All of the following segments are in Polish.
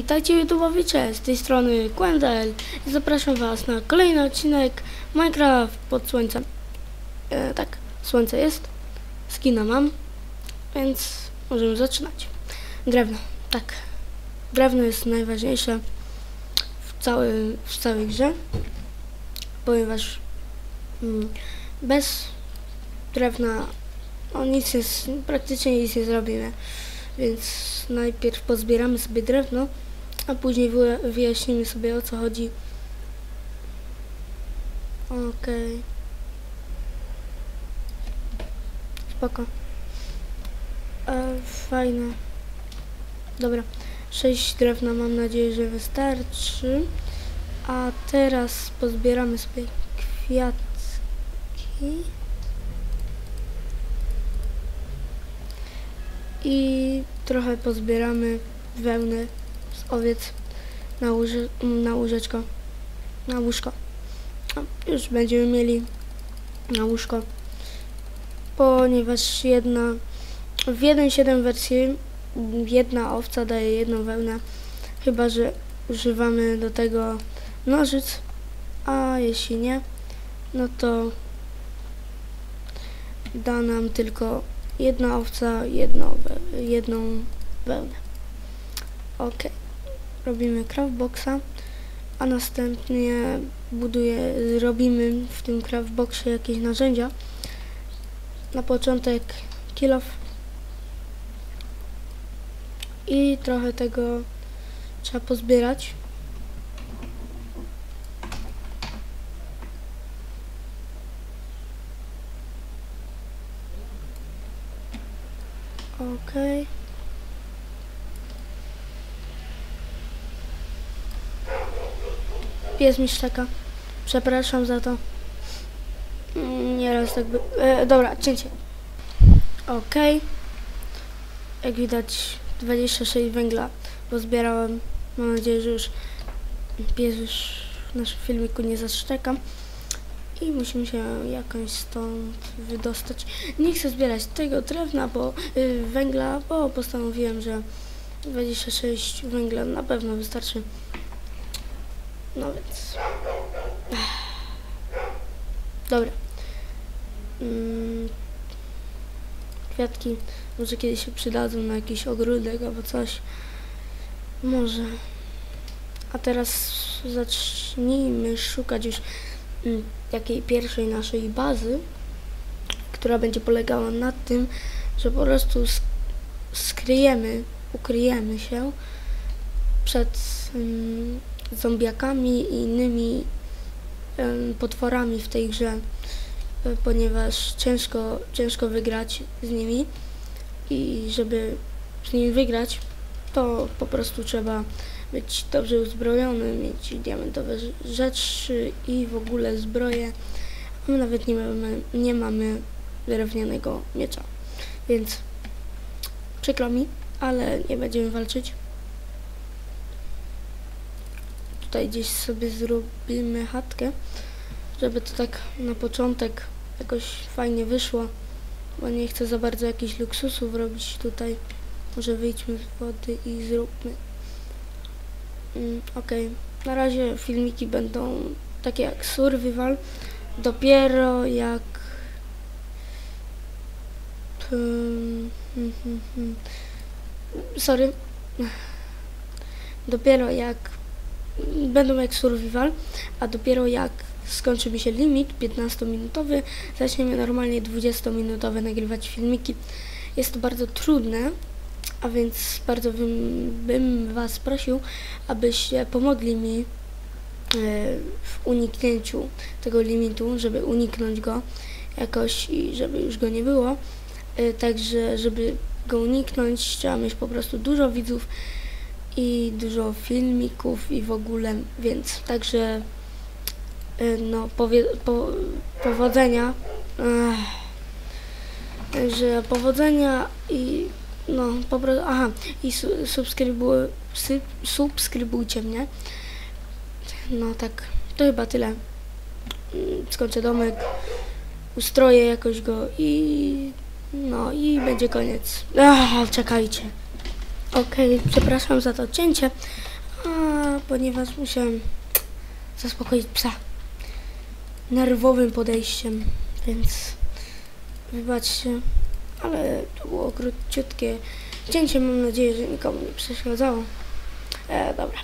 Witajcie YouTube'owie, cześć, z tej strony Quendel i zapraszam Was na kolejny odcinek Minecraft pod słońcem. E, tak, słońce jest, skina mam, więc możemy zaczynać. Drewno, tak, drewno jest najważniejsze w, cały, w całej grze, ponieważ mm, bez drewna no, nic jest, praktycznie nic nie zrobimy. Więc najpierw pozbieramy sobie drewno, a później wy- wyjaśnimy sobie o co chodzi. Okej. Spoko. E, fajne. Dobra. Sześć drewna mam nadzieję, że wystarczy. A teraz pozbieramy sobie kwiatki. i trochę pozbieramy wełny z owiec na, łoże, na łóżeczko, na łóżko. A, już będziemy mieli na łóżko, ponieważ jedna w 1.7 wersji jedna owca daje jedną wełnę, chyba że używamy do tego nożyc, a jeśli nie, no to da nam tylko jedna owca, jedną, jedną wełnę. Ok, robimy craftboxa, a następnie buduję, robimy w tym craftboxie jakieś narzędzia. Na początek kill off i trochę tego trzeba pozbierać. Okej. Pies mi szczeka. Przepraszam za to. Nieraz tak by... E, dobra, cięcie. Okej. Jak widać 26 węgla pozbierałem. Mam nadzieję, że już pies już w naszym filmiku nie zaszczeka. I musimy się jakoś stąd wydostać. Nie chcę zbierać tego drewna, bo y, węgla, bo postanowiłem, że 26 węgla na pewno wystarczy. No więc. Dobra. Mm, kwiatki może kiedyś się przydadzą na jakiś ogródek albo coś. Może. A teraz zacznijmy szukać już mm, takiej pierwszej naszej bazy, która będzie polegała na tym, że po prostu sk- skryjemy, ukryjemy się przed ym, zombiakami i innymi ym, potworami w tej grze, y, ponieważ ciężko, ciężko wygrać z nimi i żeby z nimi wygrać, to po prostu trzeba być dobrze uzbrojony, mieć diamentowe rz- rzeczy i w ogóle zbroję. A my nawet nie mamy, nie mamy drewnianego miecza. Więc przykro mi, ale nie będziemy walczyć. Tutaj gdzieś sobie zrobimy chatkę, żeby to tak na początek jakoś fajnie wyszło, bo nie chcę za bardzo jakichś luksusów robić tutaj. Może wyjdźmy z wody i zróbmy Mm, Okej, na razie filmiki będą takie jak survival. Dopiero jak. Hmm, hmm, hmm. Sorry. Dopiero jak. Będą jak survival, a dopiero jak skończy mi się limit 15-minutowy, zaczniemy normalnie 20-minutowe nagrywać filmiki. Jest to bardzo trudne, a więc bardzo bym, bym Was prosił, abyście pomogli mi e, w uniknięciu tego limitu, żeby uniknąć go jakoś i żeby już go nie było. E, Także, żeby go uniknąć, trzeba mieć po prostu dużo widzów i dużo filmików i w ogóle, więc także e, no powie, po, powodzenia. Ech. Także powodzenia i no po prostu, aha, i su, subskrybu, sy, subskrybujcie mnie. No tak, to chyba tyle. Skończę domek, ustroję jakoś go i no i będzie koniec. Czekajcie. Okej, przepraszam za to cięcie, a, ponieważ musiałem zaspokoić psa nerwowym podejściem, więc wybaczcie, ale to było króciutkie cięcie, mam nadzieję, że nikomu nie przeszkadzało. E, dobra.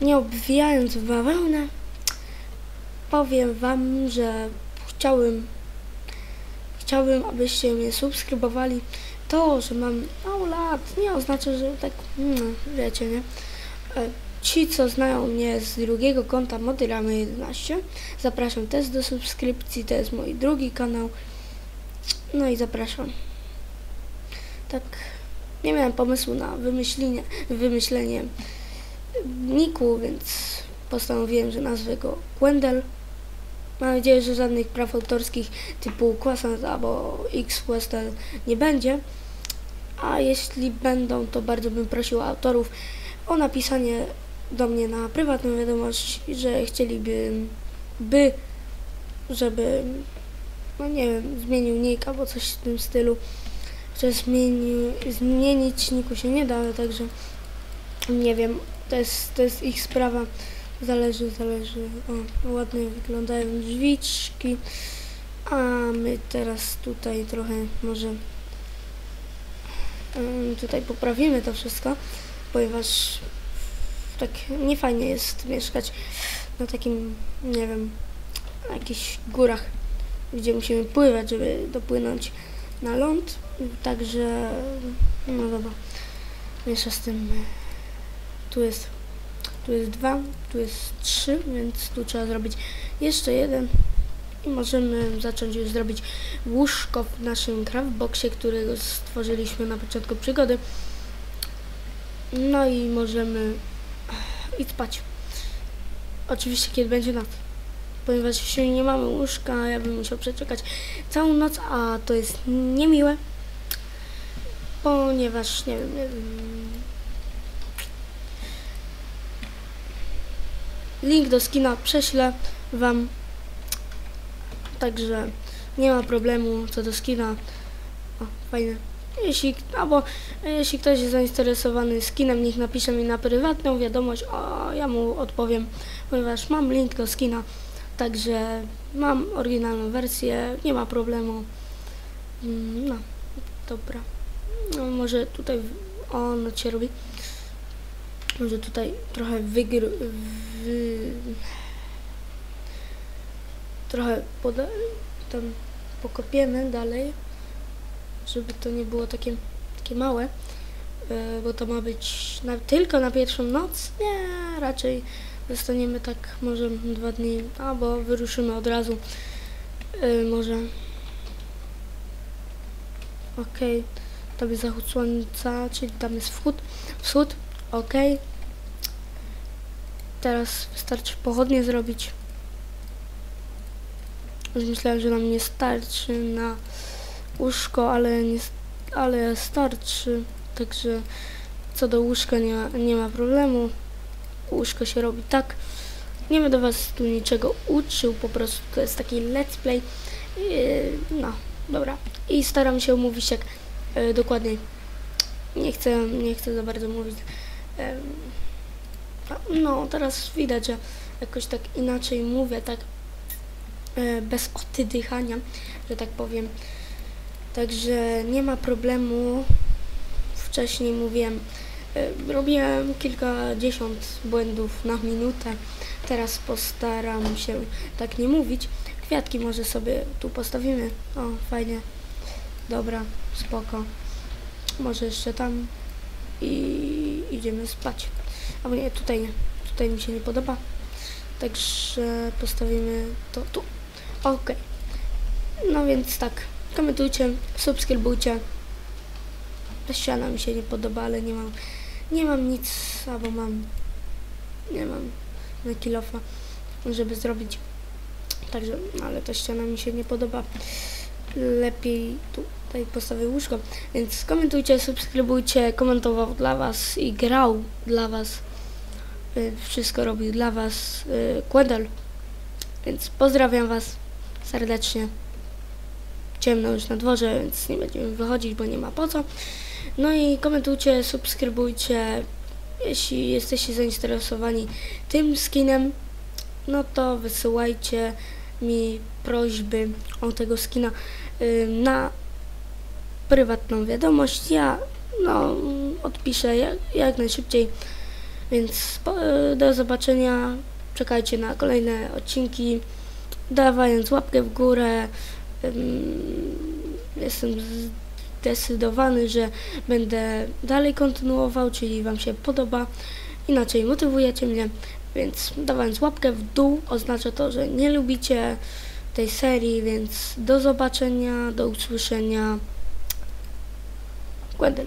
Nie obwijając bawełnę, powiem wam, że chciałbym chciałbym, abyście mnie subskrybowali. To, że mam mało lat, nie oznacza, że tak, mm, wiecie, nie? E, Ci, co znają mnie z drugiego konta Modyramy 11, zapraszam też do subskrypcji, to jest mój drugi kanał. No i zapraszam. Tak, nie miałem pomysłu na wymyślenie, wymyślenie niku, więc postanowiłem, że nazwę go Gwendel. Mam nadzieję, że żadnych praw autorskich typu Croissant albo X Westel nie będzie. A jeśli będą, to bardzo bym prosił autorów o napisanie do mnie na prywatną wiadomość, że chcieliby, by, żeby, no nie wiem, zmienił nick albo coś w tym stylu. Że zmienił, zmienić niku się nie da, także nie wiem, to jest, to jest ich sprawa. Zależy, zależy. O, ładnie wyglądają drzwiczki. A my teraz tutaj trochę może tutaj poprawimy to wszystko, ponieważ tak niefajnie jest mieszkać na takim, nie wiem, jakichś górach, gdzie musimy pływać, żeby dopłynąć na ląd. Także, no dobra, miesza z tym. Tu jest tu jest dwa, tu jest trzy, więc tu trzeba zrobić jeszcze jeden i możemy zacząć już zrobić łóżko w naszym craftboxie, którego stworzyliśmy na początku przygody. No i możemy iść spać. Oczywiście kiedy będzie noc. Ponieważ jeśli nie mamy łóżka, ja bym musiał przeczekać całą noc, a to jest niemiłe. Ponieważ, nie wiem, nie wiem Link do skina prześlę wam. Także nie ma problemu co do skina. O, fajne. Jeśli, albo jeśli ktoś jest zainteresowany skinem, niech napisze mi na prywatną wiadomość, a ja mu odpowiem, ponieważ mam link do skina. Także mam oryginalną wersję, nie ma problemu. Mm, No, dobra. No, może tutaj on cię robi. Może tutaj trochę wygr... Wy... Trochę poda... tam pokopiemy dalej, żeby to nie było takie, takie małe, e, bo to ma być na, tylko na pierwszą noc. Nie, raczej zostaniemy tak może dwa dni, albo wyruszymy od razu. E, może. Okej, okay. tam jest zachód słońca, czyli tam jest wschód. Wschód, okej. Okay. Teraz wystarczy pochodnie zrobić. Już myślałem, że nam nie starczy na łóżko, ale, nie, ale starczy. Także co do łóżka nie ma, nie ma problemu. Łóżko się robi tak. Nie będę was tu niczego uczył, po prostu to jest taki let's play. Yy, no, dobra. I staram się mówić yy, dokładniej. Nie chcę, nie chcę za bardzo mówić. Yy, no, teraz widać, że jakoś tak inaczej mówię, tak bez oddychania, że tak powiem. Także nie ma problemu. Wcześniej mówiłem, e, robiłem kilkadziesiąt błędów na minutę. Teraz postaram się tak nie mówić. Kwiatki może sobie tu postawimy. O, fajnie. Dobra, spoko. Może jeszcze tam i idziemy spać. Albo nie, tutaj nie. Tutaj mi się nie podoba. Także postawimy to tu. Ok. No więc tak. Komentujcie, subskrybujcie. Ta ściana mi się nie podoba, ale nie mam nie mam nic, albo mam nie mam na kilofa, żeby zrobić. Także, ale ta ściana mi się nie podoba. Lepiej tutaj postawię łóżko. Więc komentujcie, subskrybujcie, komentował dla Was i grał dla Was. Y, wszystko robił dla Was Kłedel. Więc pozdrawiam Was serdecznie. Ciemno już na dworze, więc nie będziemy wychodzić, bo nie ma po co. No i komentujcie, subskrybujcie. Jeśli jesteście zainteresowani tym skinem, no to wysyłajcie mi prośby o tego skina na prywatną wiadomość. Ja no, odpiszę jak, jak najszybciej. Więc y, do zobaczenia. Czekajcie na kolejne odcinki. Dawając łapkę w górę. Jestem zdecydowany, że będę dalej kontynuował, czyli Wam się podoba. Inaczej motywujecie mnie, więc dawając łapkę w dół oznacza to, że nie lubicie tej serii, więc do zobaczenia, do usłyszenia. Gwendel.